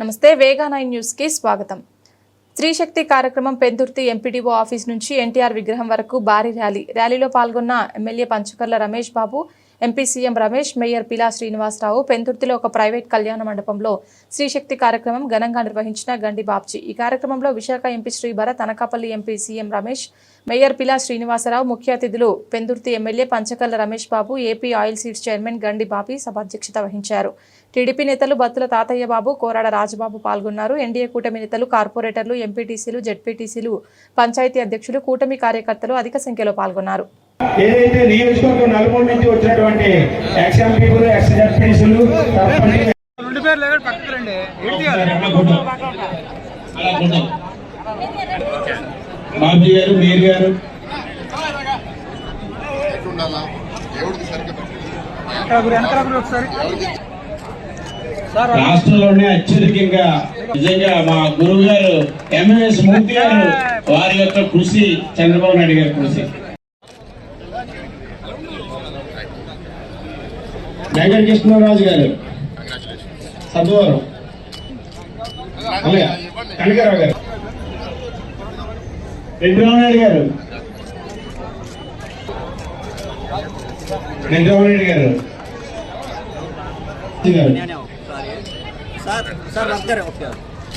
నమస్తే వేగా నైన్ న్యూస్కి స్వాగతం. స్త్రీశక్తి కార్యక్రమం పెందుర్తి ఎంపీడీఓ ఆఫీస్ నుంచి ఎన్టీఆర్ విగ్రహం వరకు భారీ ర్యాలీ. ర్యాలీలో పాల్గొన్న MLA Panchakarla Ramesh Babu MP CM Ramesh mayor Pila Srinivasarao పెందుర్తిలో ఒక ప్రైవేట్ కళ్యాణ మండపంలో స్త్రీశక్తి కార్యక్రమం ఘనంగా నిర్వహించిన గండి బాబ్జీ. ఈ కార్యక్రమంలో Visakha MP Shri Bharat Anakapalli MP CM Ramesh mayor Pila Srinivasarao ముఖ్య అతిథులు Pendurthi MLA Panchakarla Ramesh Babu AP oil seeds chairman Gandi Babi సభాధ్యక్షత వహించారు. టీడీపీ నేతలు బత్తుల తాతయ్య బాబు కోరాడ రాజబాబు పాల్గొన్నారు. ఎన్డీఏ కూటమి నేతలు కార్పొరేటర్లు ఎంపీటీసీలు జెడ్పీటీసీలు పంచాయతీ అధ్యక్షులు కూటమి కార్యకర్తలు అధిక సంఖ్యలో పాల్గొన్నారు. ఏదైతే నియోజకవర్గం నలుమూల నుంచి వచ్చినటువంటి ఎక్స్ ఎంపీలు ఎక్స్ జడ్పీసీలు సర్పంచ్ రెండు పేర్లు ఎక్కడ పక్కకు రండి ఏడు తీయాలి బాబుజీ గారు మీరు గారు. ఎట్లుండాలా రాష్ట్రంలోనే అత్యధికంగా నిజంగా మా గురువు గారు ఎంఎస్ మూర్తి గారు వారి యొక్క కృషి చంద్రబాబు నాయుడు గారి కృషి. వెంకట కృష్ణరాజు గారు సద్వరం కనకరావు గారు. రెడ్డిరామనాయుడు గారు. రెడ్డిరామనాయుడు గారు. గారు. సార్ సార్ నమస్కారం. Okay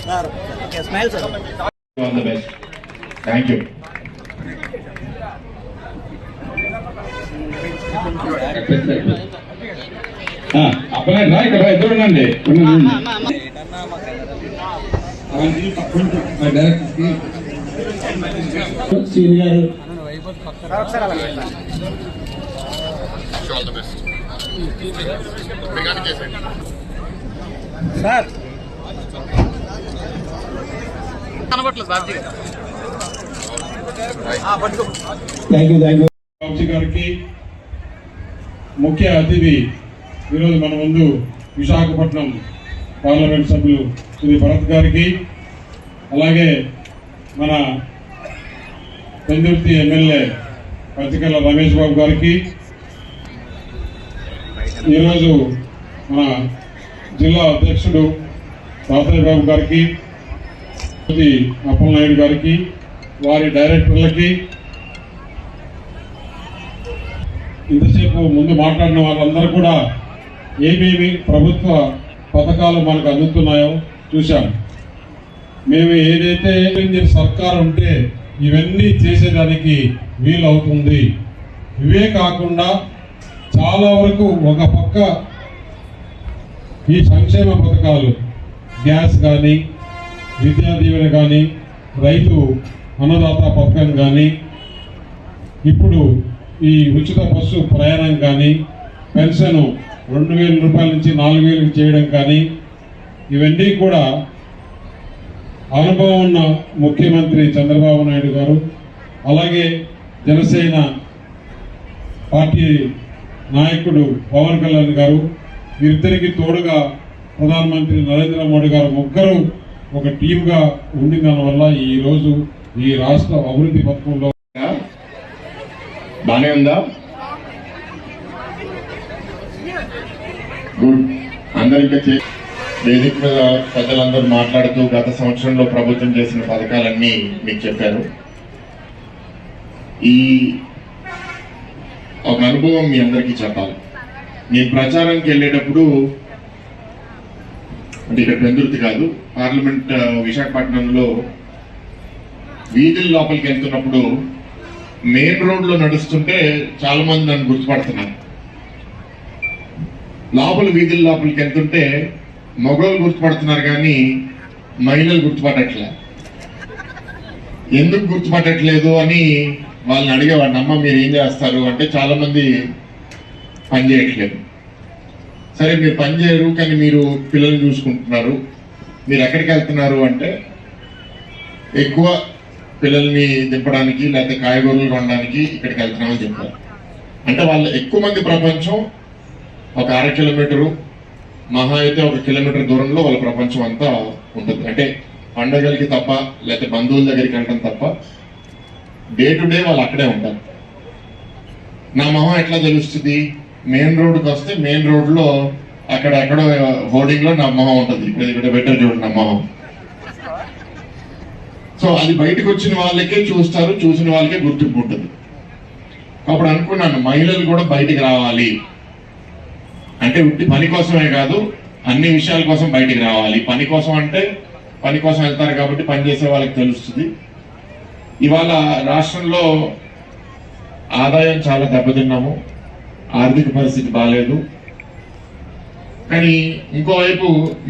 sir okay smile sir. రా ఇక్కడ ఇద్దరు ఉండండి. మెకానిక్ చేసేయండి సార్. గారికి ముఖ్య అతిథి ఈరోజు మన ముందు విశాఖపట్నం పార్లమెంట్ సభ్యులు శ్రీ భరత్ గారికి అలాగే మన పెందుర్తి ఎమ్మెల్యే పచ్చికల్ల రమేష్ బాబు గారికి ఈరోజు మన జిల్లా అధ్యక్షుడు తాతయ్య బాబు గారికి అప్పలనాయుడు గారికి వారి డైరెక్టర్లకి ఇంతసేపు ముందు మాట్లాడిన వాళ్ళందరూ కూడా ఏమేమి ప్రభుత్వ పథకాలు మనకు అందుతున్నాయో చూశాం. మేము ఏదైతే ఇండియన్ సర్కార్ ఉంటే ఇవన్నీ చేసేదానికి వీలవుతుంది. ఇవే కాకుండా చాలా వరకు ఒక పక్క ఈ సంక్షేమ పథకాలు గ్యాస్ కానీ విద్యా దీవెన కానీ రైతు అన్నదాత పథకం కానీ ఇప్పుడు ఈ ఉచిత బస్సు ప్రయాణం కానీ పెన్షన్ రెండు వేల రూపాయల నుంచి నాలుగు వేలకు చేయడం కానీ ఇవన్నీ కూడా అనుభవం ఉన్న ముఖ్యమంత్రి చంద్రబాబు నాయుడు గారు అలాగే జనసేన పార్టీ నాయకుడు పవన్ కళ్యాణ్ గారు వీరిద్దరికి తోడుగా ప్రధానమంత్రి నరేంద్ర మోడీ గారు ముగ్గురు ఒక టీమ్గా ఉండి దానివల్ల ఈ రోజు ఈ రాష్ట్ర అభివృద్ధి పథకంలో బానే ఉందా? గుడ్. అందరికీ వేదిక మీద పెద్దలందరూ మాట్లాడుతూ గత సంవత్సరంలో ప్రభుత్వం చేసిన పథకాలన్నీ మీకు చెప్పారు. ఈ ఒక అనుభవం మీ అందరికీ చెప్పాలి. నేను ప్రచారానికి వెళ్ళేటప్పుడు అంటే ఇక్కడ పెందుర్తి కాదు పార్లమెంట్ విశాఖపట్నంలో వీధుల లోపలికి వెళ్తున్నప్పుడు మెయిన్ రోడ్లో నడుస్తుంటే చాలా మంది నన్ను గుర్తుపడుతున్నారు. లోపల వీధుల లోపలికి వెళ్తుంటే మగవాళ్ళు గుర్తుపడుతున్నారు కానీ మహిళలు గుర్తుపట్టట్లే. ఎందుకు గుర్తుపట్టట్లేదు అని వాళ్ళని అడిగేవాడిని అమ్మ మీరు ఏం చేస్తారు? అంటే చాలా మంది పనిచేయట్లేదు సరే మీరు పని చేయరు కానీ మీరు పిల్లల్ని చూసుకుంటున్నారు. మీరు ఎక్కడికి వెళ్తున్నారు అంటే ఎక్కువ పిల్లల్ని దింపడానికి లేకపోతే కాయగూరలు కొనడానికి ఇక్కడికి వెళ్తున్నామని చెప్పారు అంటే వాళ్ళ ఎక్కువ మంది ప్రపంచం ఒక అర కిలోమీటరు మహా అయితే ఒక కిలోమీటర్ దూరంలో వాళ్ళ ప్రపంచం అంతా ఉంటుంది. అంటే పండగలకి తప్ప లేకపోతే బంధువుల దగ్గరికి వెళ్ళడం తప్ప డే టు డే వాళ్ళు అక్కడే ఉంటారు. నా మొహం ఎట్లా తెలుస్తుంది? మెయిన్ రోడ్కి వస్తే మెయిన్ రోడ్లో అక్కడ ఎక్కడో హోర్డింగ్లో నా మొహం ఉంటుంది. ఇక్కడ ఇక్కడ బెటర్ చూడండి నా మొహం సో అది బయటకు వచ్చిన వాళ్ళకే చూస్తారు చూసిన వాళ్ళకే గుర్తింపు ఉంటుంది. అప్పుడు అనుకున్నాను మహిళలు కూడా బయటికి రావాలి. అంటే ఉట్టి పని కోసమే కాదు అన్ని విషయాల కోసం బయటికి రావాలి. పని కోసం అంటే పని కోసం వెళ్తారు కాబట్టి పని చేసే వాళ్ళకి తెలుస్తుంది. ఇవాళ రాష్ట్రంలో ఆదాయం చాలా దెబ్బతిన్నాము. ఆర్థిక పరిస్థితి బాగాలేదు. కానీ ఇంకోవైపు